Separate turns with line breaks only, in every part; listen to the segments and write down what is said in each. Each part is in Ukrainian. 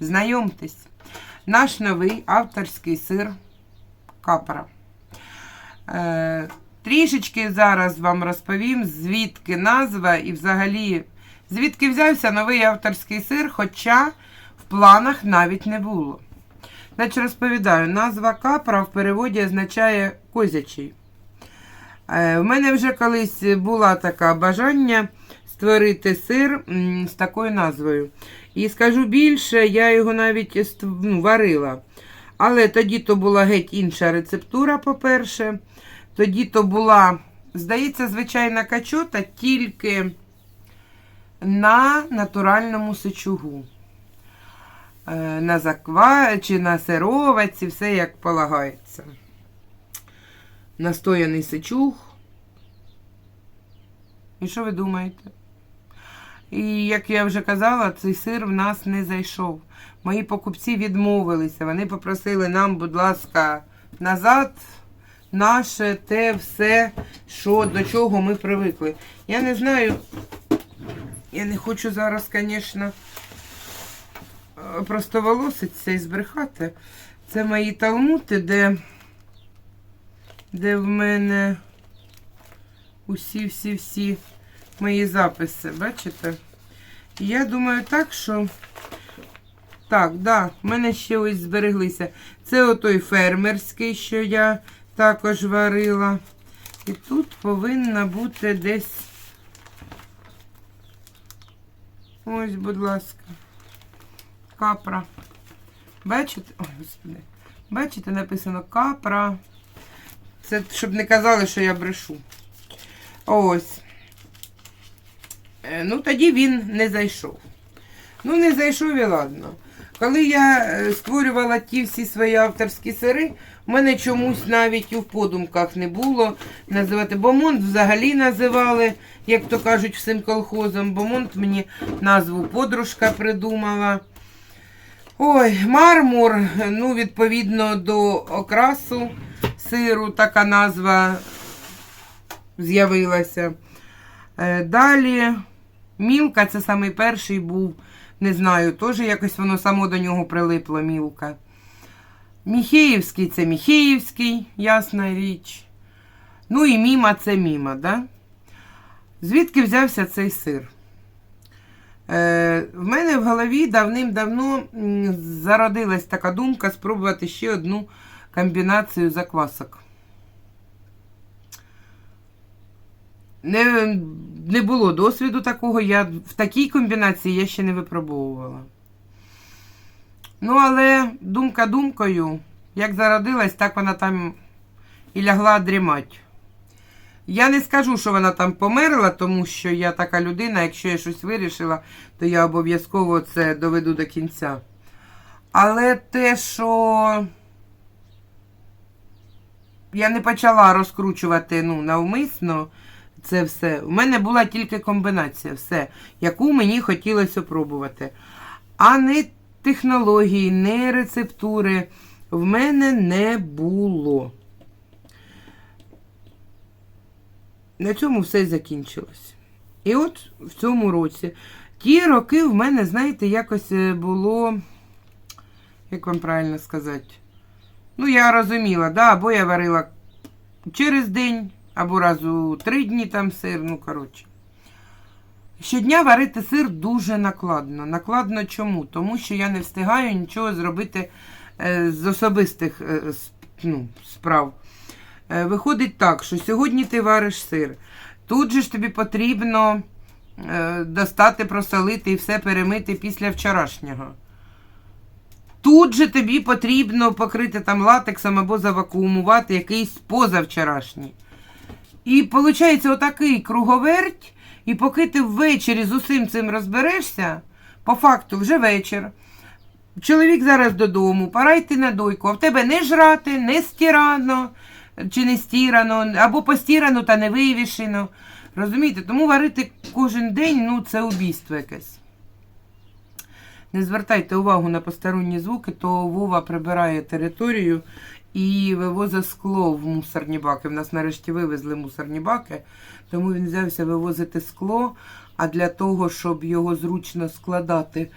Знайомтесь, наш новий авторський сир капра. Е, трішечки зараз вам розповім, звідки назва і взагалі, звідки взявся новий авторський сир, хоча планах навіть не було. Значить, розповідаю, назва капра в переводі означає козячий. Е, в мене вже колись була така бажання створити сир з такою назвою. І скажу більше, я його навіть ну, варила. Але тоді то була геть інша рецептура, по-перше. Тоді то була, здається, звичайна качота тільки на натуральному сечугу. Е, На заква чи на сироваці, все як полагається. Настояний сечуг. І що ви думаєте? І як я вже казала, цей сир в нас не зайшов. Мої покупці відмовилися. Вони попросили нам, будь ласка, назад наше те все, що, до чого ми привикли. Я не знаю, я не хочу зараз, звісно, просто волоситься і збрехати. Це мої талмути, де, де в мене усі-всі-всі мої записи, бачите? І Я думаю так, що. Так, да, в мене ще ось збереглися. Це отой фермерський, що я також варила. І тут повинна бути десь. Ось, будь ласка. Капра. Бачите? Ой, господи. Бачите, написано капра. Це щоб не казали, що я брешу. Ось. Е, Ну, тоді він не зайшов. Ну, не зайшов і ладно. Коли я е, створювала ті всі свої авторські сири, в мене чомусь навіть в подумках не було називати. Бомонт взагалі називали, як то кажуть, всім колхозом. Бомонт мені назву подружка придумала. Ой, мармур, ну, відповідно до окрасу сиру, така назва з'явилася. Е, Далі мілка, це самий перший був, не знаю, теж якось воно само до нього прилипло мілка. Міхеївський це Міхеївський, ясна річ. Ну і міма це міма, да? Звідки взявся цей сир? Е, в мене в голові давним-давно зародилась така думка спробувати ще одну комбінацію заквасок. Не, не було досвіду такого, я в такій комбінації я ще не випробовувала. Ну, але думка думкою, як зародилась, так вона там і лягла дрімать. Я не скажу, що вона там померла, тому що я така людина, якщо я щось вирішила, то я обов'язково це доведу до кінця. Але те, що я не почала розкручувати ну, навмисно це все. У мене була тільки комбінація, все, яку мені хотілося пробувати. А не технології, не рецептури в мене не було. На цьому все закінчилось. І от в цьому році. Ті роки в мене, знаєте, якось е, було, як вам правильно сказати, ну, я розуміла, да, або я варила через день, або раз у три дні там сир, ну, коротше. Щодня варити сир дуже накладно. Накладно чому? Тому що я не встигаю нічого зробити е, з особистих е, ну, справ. Е, Виходить так, що сьогодні ти вариш сир. Тут же ж тобі потрібно е, достати, просолити і все перемити після вчорашнього. Тут же тобі потрібно покрити там латексом або завакуумувати якийсь позавчорашній. І виходить отакий круговерть, і поки ти ввечері з усім цим розберешся, по факту вже вечір. Чоловік зараз додому, пора йти на дойку, а в тебе не жрати, не стирано чи не стірано, або постірано та не вивішено. Розумієте? Тому варити кожен день ну, це убійство якесь. Не звертайте увагу на посторонні звуки, то Вова прибирає територію і вивозить скло в мусорні баки. В нас нарешті вивезли мусорні баки, тому він взявся вивозити скло. А для того, щоб його зручно складати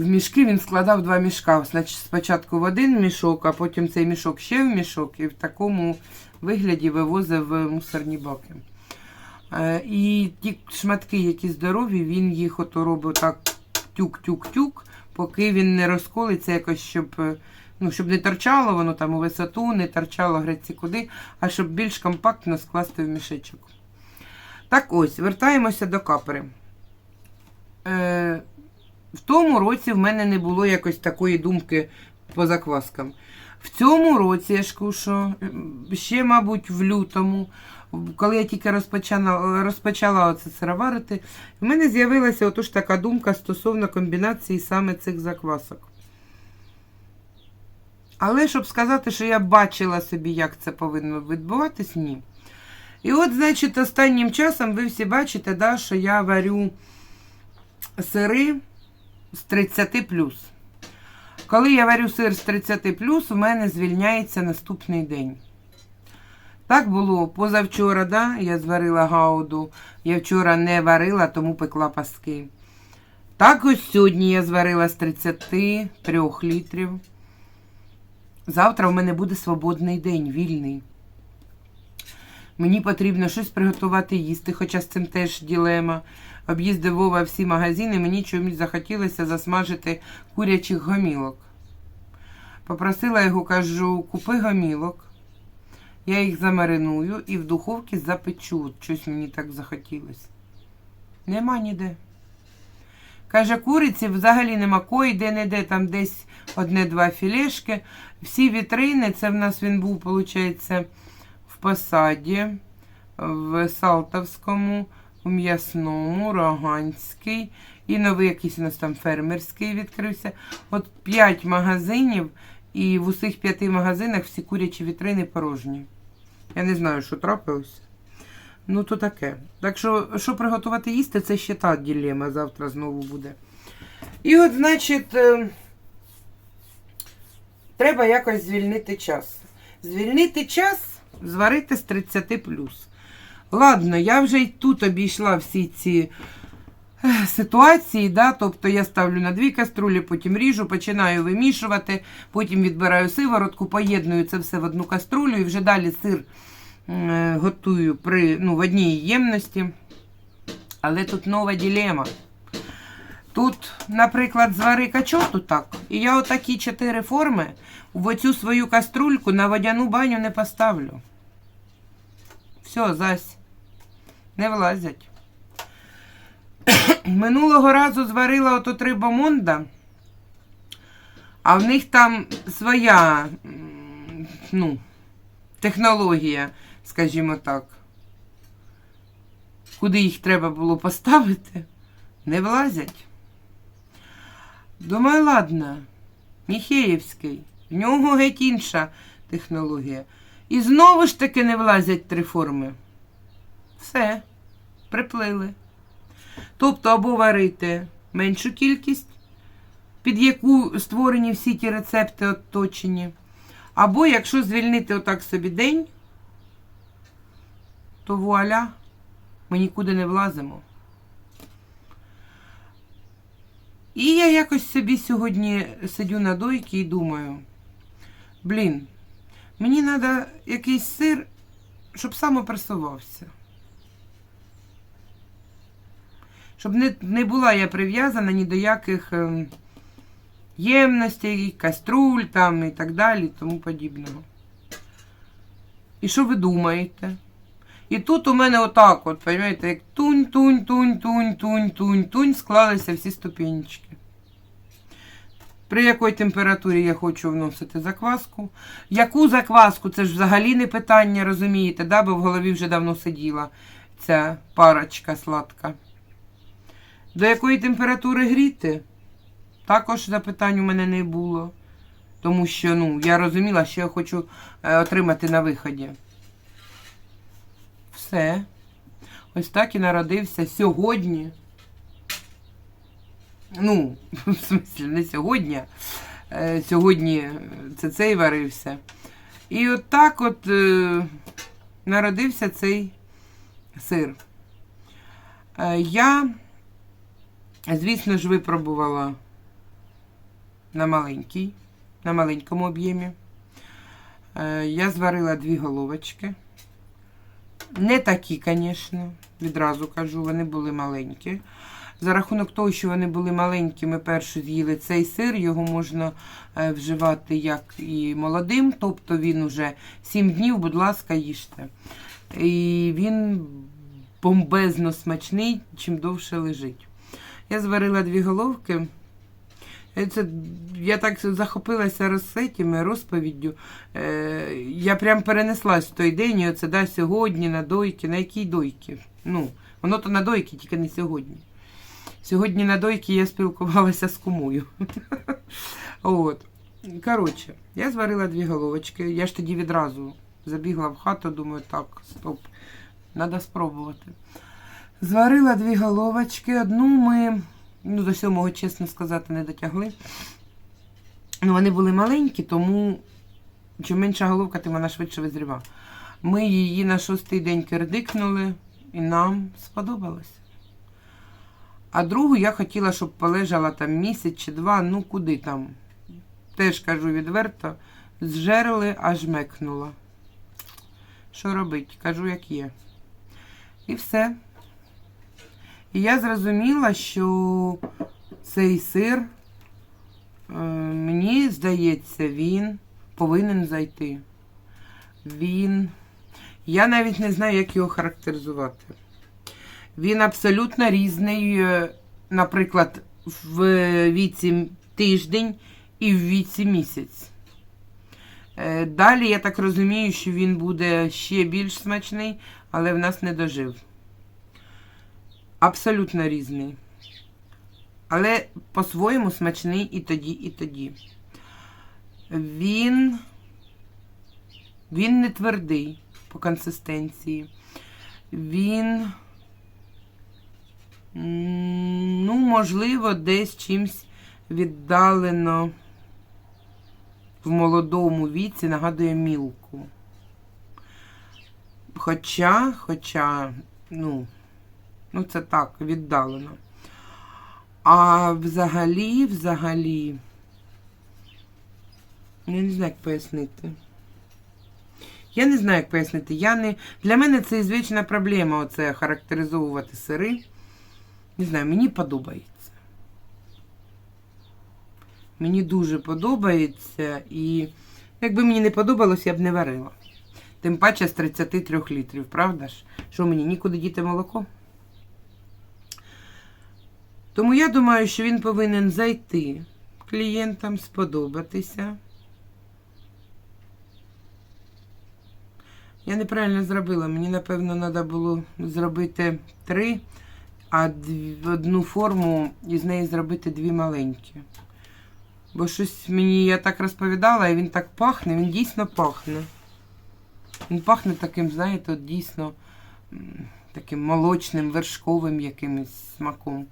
в мішки, він складав два мішка. Значить, спочатку в один мішок, а потім цей мішок ще в мішок, і в такому вигляді вивозив в мусорні баки. Е, І ті шматки, які здорові, він їх ото робить так тюк-тюк-тюк, поки він не розколиться якось, щоб, е, ну, щоб не торчало воно там у висоту, не торчало греці куди, а щоб більш компактно скласти в мішечок. Так ось, вертаємося до капери. Е, в тому році в мене не було якось такої думки по закваскам. В цьому році, я ж кушу, ще, мабуть, в лютому, коли я тільки розпочала, розпочала оце сироварити, в мене з'явилася отож така думка стосовно комбінації саме цих заквасок. Але щоб сказати, що я бачила собі, як це повинно відбуватись, ні. І от, значить, останнім часом ви всі бачите, да, що я варю сири з 30 Коли я варю сир з 30 у мене звільняється наступний день. Так було позавчора, да? я зварила гауду. Я вчора не варила, тому пекла паски. Так ось сьогодні я зварила з 33 літрів. Завтра в мене буде свободний день, вільний. Мені потрібно щось приготувати їсти, хоча з цим теж ділема. Об'їздив Вова всі магазини, мені чомусь захотілося засмажити курячих гомілок. Попросила його, кажу, купи гомілок. Я їх замариную і в духовці запечу. Щось мені так захотілося. Нема ніде. Каже, куриці взагалі нема кої, де-не-де, там десь одне-два філешки. Всі вітрини, це в нас він був, виходить, посаді, в Салтовському, в М'ясному, Роганський. І новий якийсь у нас там фермерський відкрився. От п'ять магазинів, і в усіх п'яти магазинах всі курячі вітрини порожні. Я не знаю, що трапилося. Ну, то таке. Так що, що приготувати їсти, це ще та ділема завтра знову буде. І от, значить, е, треба якось звільнити час. Звільнити час, зварити з 30 Ладно, я вже й тут обійшла всі ці ситуації, да? тобто я ставлю на дві каструлі, потім ріжу, починаю вимішувати, потім відбираю сиворотку, поєдную це все в одну каструлю і вже далі сир е, готую при, ну, в одній ємності. Але тут нова ділема. Тут, наприклад, звари качоту так. І я отакі чотири форми в оцю свою каструльку на водяну баню не поставлю. Все, зась. Не влазять. Минулого разу зварила ото три бомонда, а в них там своя ну, технологія, скажімо так. Куди їх треба було поставити, не влазять. Думаю, ладно, Міхеївський, в нього геть інша технологія. І знову ж таки не влазять три форми. Все, приплили. Тобто, або варити меншу кількість, під яку створені всі ті рецепти оточені. Або якщо звільнити отак собі день, то вуаля, ми нікуди не влазимо. І я якось собі сьогодні сидю на дойці і думаю, блін, мені треба якийсь сир, щоб самопресувався. Щоб не, не була я прив'язана ні до яких ем, ємностей, каструль там і так далі, тому подібного. І що ви думаєте? І тут у мене отак, от, розумієте, як тунь, тунь, тунь, тунь, тунь, тунь, тунь, склалися всі ступенечки. При якій температурі я хочу вносити закваску. Яку закваску? Це ж взагалі не питання, розумієте, да? бо в голові вже давно сиділа ця парочка сладка. До якої температури гріти? Також запитань у мене не було. Тому що ну, я розуміла, що я хочу е, отримати на виході. Все. Ось так і народився сьогодні. Ну, в смислі, не сьогодні. Е, Сьогодні це цей варився. І от так от е, народився цей сир. Е, я, звісно ж, випробувала на маленький, на маленькому об'ємі. Е, Я зварила дві головочки. Не такі, звісно, відразу кажу, вони були маленькі. За рахунок того, що вони були маленькі, ми першу з'їли цей сир, його можна е, вживати як і молодим, тобто він уже 7 днів, будь ласка, їжте. І він бомбезно смачний, чим довше лежить. Я зварила дві головки. Е, Це, я так захопилася розсетями, розповіддю. Е, я прям перенеслась в той день, і оце да, сьогодні на дойки. На якій дойки? Ну, воно то на дойки, тільки не сьогодні. Сьогодні на дойки я спілкувалася з кумою. От. Коротше, я зварила дві головочки. Я ж тоді відразу забігла в хату, думаю, так, стоп, треба спробувати. Зварила дві головочки. Одну ми, ну, до сьомого, чесно сказати, не дотягли. Ну, вони були маленькі, тому чим менша головка, тим вона швидше визріва. Ми її на шостий день кирдикнули, і нам сподобалось. А другу я хотіла, щоб полежала там місяць чи два, ну куди там. Теж кажу відверто, зжерли, аж мекнула. Що робить? Кажу, як є. І все. І я зрозуміла, що цей сир, е, мені здається, він повинен зайти. Він. Я навіть не знаю, як його характеризувати. Він абсолютно різний, е, наприклад, в віці тиждень і в віці місяць. Е, Далі я так розумію, що він буде ще більш смачний, але в нас не дожив. Абсолютно різний. Але по-своєму смачний і тоді, і тоді. Він, він не твердий по консистенції. Він. Ну, можливо, десь чимсь віддалено в молодому віці нагадує мілку. Хоча, хоча, ну, ну це так, віддалено. А взагалі, взагалі, я не знаю, як пояснити. Я не знаю, як пояснити. Я не... Для мене це звична проблема оце характеризовувати сири. Не знаю, мені подобається. Мені дуже подобається і якби мені не подобалось, я б не варила. Тим паче з 33 літрів, правда ж? Що мені нікуди діти молоко? Тому я думаю, що він повинен зайти клієнтам, сподобатися. Я неправильно зробила. Мені, напевно, треба було зробити три, а одну форму і з неї зробити дві маленькі. Бо щось мені я так розповідала, і він так пахне, він дійсно пахне. Він пахне таким, знаєте, от дійсно таким молочним, вершковим якимось смаком.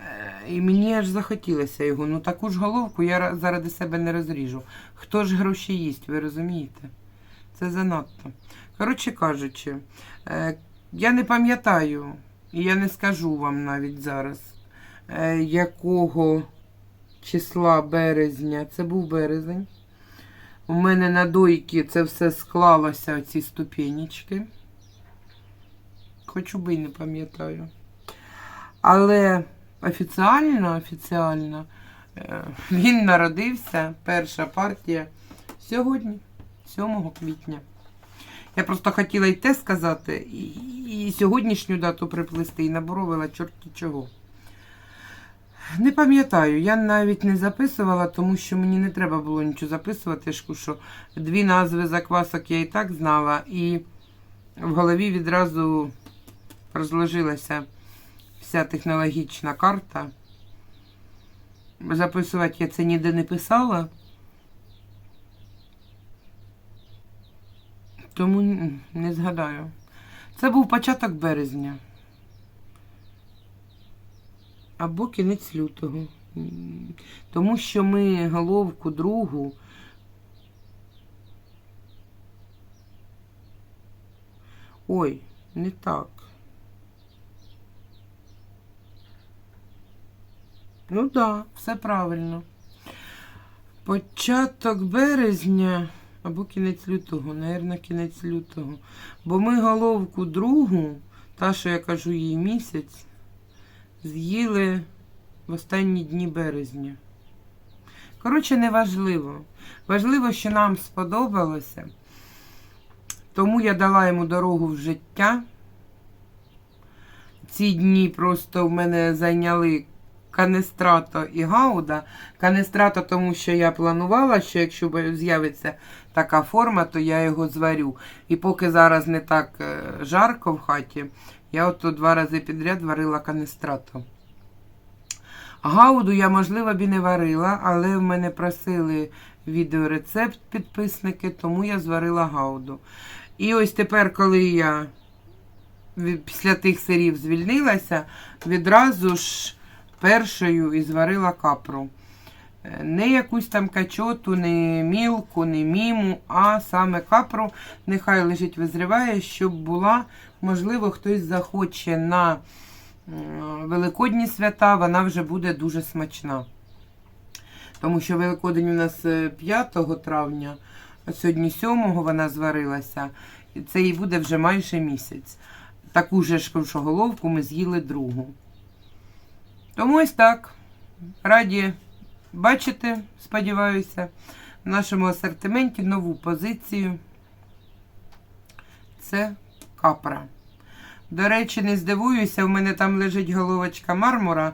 Е, І мені аж захотілося його. Ну таку ж головку я заради себе не розріжу. Хто ж гроші їсть, ви розумієте? Це занадто. Коротше кажучи, е, я не пам'ятаю, і я не скажу вам навіть зараз, е, якого числа березня. Це був березень. У мене на дойки це все склалося, оці ступенечки. Хочу би й не пам'ятаю. Але офіціально, офіціально е, він народився, перша партія, сьогодні, 7 квітня. Я просто хотіла й те сказати, і, і сьогоднішню дату приплести, і наборовила чорті чого. Не пам'ятаю, я навіть не записувала, тому що мені не треба було нічого записувати. Що дві назви заквасок я і так знала, і в голові відразу розложилася вся технологічна карта. Записувати я це ніде не писала. Тому не згадаю. Це був початок березня. або кінець лютого. Тому що ми головку другу. Ой, не так. Ну так, да, все правильно. Початок березня або кінець лютого, напевно, кінець лютого. Бо ми головку другу, та, що я кажу їй місяць, з'їли в останні дні березня. Коротше, не важливо. Важливо, що нам сподобалося. Тому я дала йому дорогу в життя. Ці дні просто в мене зайняли канестрато і гауда. Канестрато, тому що я планувала, що якщо з'явиться така форма, то я його зварю. І поки зараз не так е, жарко в хаті, я от два рази підряд варила канестрато. Гауду я, можливо, б і не варила, але в мене просили відеорецепт підписники, тому я зварила гауду. І ось тепер, коли я після тих сирів звільнилася, відразу ж першою і зварила капру. Е, Не якусь там качоту, не мілку, не міму, а саме капру нехай лежить визріває, щоб була, можливо, хтось захоче на Великодні свята, вона вже буде дуже смачна. Тому що Великодень у нас е, 5 травня, а сьогодні 7 вона зварилася, і це їй буде вже майже місяць. Таку же ж кажу, головку ми з'їли другу. Тому ось так. Раді бачити, сподіваюся, в нашому асортименті нову позицію. Це капра. До речі, не здивуюся, у мене там лежить головочка мармура,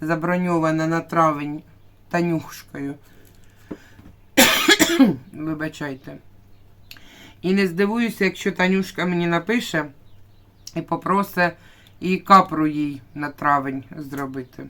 заброньована на травень танюшкою. Вибачайте. І не здивуюся, якщо Танюшка мені напише і попросить і капру їй на травень зробити.